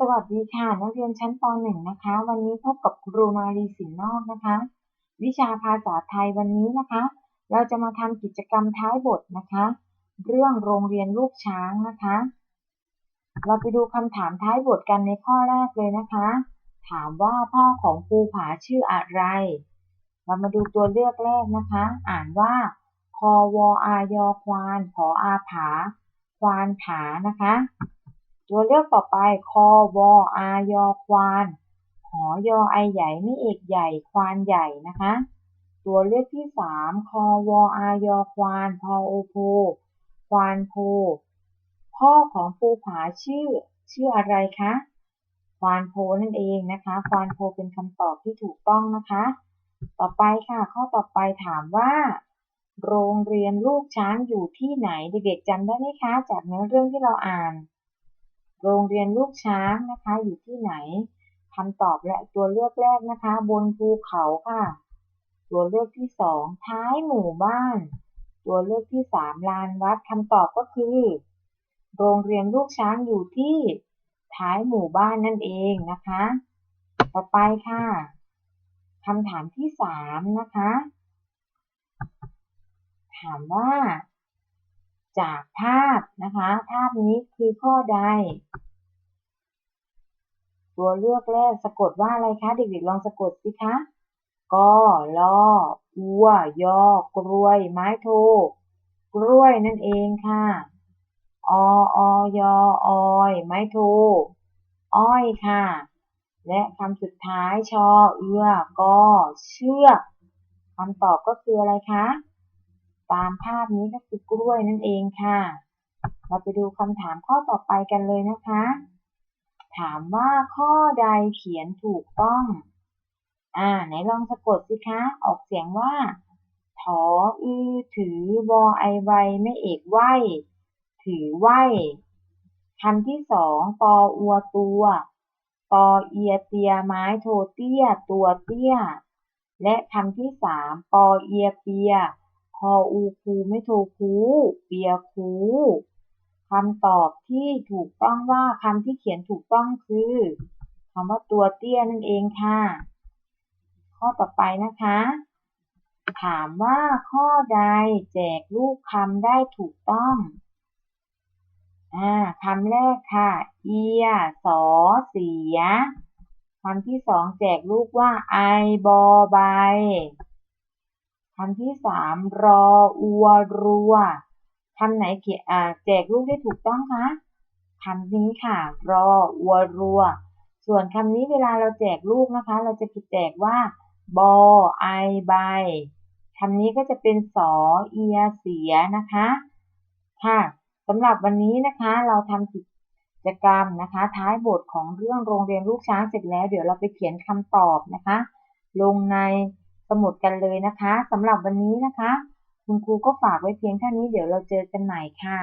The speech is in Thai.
สวัสดีค่ะ นักเรียนชั้นป .1 นะคะ วันนี้พบกับครูมารีสินนอกนะคะ วิชาภาษาไทยวันนี้นะคะ เราจะมาทำกิจกรรมท้ายบทนะคะ เรื่องโรงเรียนลูกช้างนะคะ เราไปดูคำถามท้ายบทกันในข้อแรกเลยนะคะ ถามว่าพ่อของภูผาชื่ออะไร เรามาดูตัวเลือกแรกนะคะ อ่านว่าคอวออายอควานผออาผา ควานผานะคะ ตัวเลือกต่อไป คอวออายอควานหอยอไอใหญ่ไม่เอกใหญ่ ควานใหญ่นะคะ ตัวเลือกที่สามคอวออายอควานพอโอโพควานโพพ่อของภูผาชื่อ ชื่ออะไรคะ ควานโพนั่นเองนะคะ ควานโพเป็นคำตอบที่ถูกต้องนะคะ ต่อไปค่ะ ข้อต่อไปถามว่า โรงเรียนลูกช้างอยู่ที่ไหน เด็กๆจำได้ไหมคะ จากเนื้อเรื่องที่เราอ่าน โรงเรียนลูกช้างนะคะ อยู่ที่ไหนคำตอบและตัวเลือกแรกนะคะ บนภูเขาค่ะ ตัวเลือกที่สองท้ายหมู่บ้าน ตัวเลือกที่สามลานวัดคำตอบก็คือ โรงเรียนลูกช้างอยู่ที่ท้ายหมู่บ้านนั่นเองนะคะ ต่อไปค่ะคำถามที่สามนะคะ ถามว่า จากภาพนะคะ ภาพนี้คือข้อใด ตัวเลือกแรกสะกดว่าอะไรคะ เด็กๆลองสะกดสิคะกอลออัวยอกรวย ไม้โทกล้วยนั่นเองค่ะอออยออยไม้โทอ้อยค่ะ และคำสุดท้ายชอเอือกอเชือกคำตอบก็คืออะไรคะ ตามภาพนี้ก็คือกล้วยนั่นเองค่ะ เราไปดูคำถามข้อต่อไปกันเลยนะคะ ถามว่าข้อใดเขียนถูกต้อง อ่า ไหนลองสะกดสิคะ ออกเสียงว่า ถออือ ถือวอไอไวไม่เอกไหวถือไหวคำที่สองตออัวตัว ตอเอียเตียไม้โทเตี้ย ตัวเตี้ย และคำที่สามปอเอียเปียพออูคูไม่โทคู เปียคู คำตอบที่ถูกต้องว่าคำที่เขียนถูกต้องคือคำว่าตัวเตี้ยนั่นเองค่ะ ข้อต่อไปนะคะ ถามว่าข้อใดแจกลูกคำได้ถูกต้องอ่าคำแรกค่ะ เอีย สอ เสียคำที่สองแจกลูกว่าไอบอใบคำที่สามรออัวรัว คำไหนเขียนแจกลูกได้ถูกต้องคะคำนี้ค่ะ รออัวรัว ส่วนคำนี้เวลาเราแจกลูกนะคะ เราจะแจกว่า บอไอใบคำนี้ก็จะเป็นสอเอียเสียนะคะ ค่ะสำหรับวันนี้นะคะเราทำกิจกรรมนะคะ ท้ายบทของเรื่องโรงเรียนลูกช้างเสร็จแล้ว เดี๋ยวเราไปเขียนคำตอบนะคะ ลงในสมุดกันเลยนะคะสำหรับวันนี้นะคะ คุณครูก็ฝากไว้เพียงเท่านี้เดี๋ยวเราเจอกันใหม่ค่ะ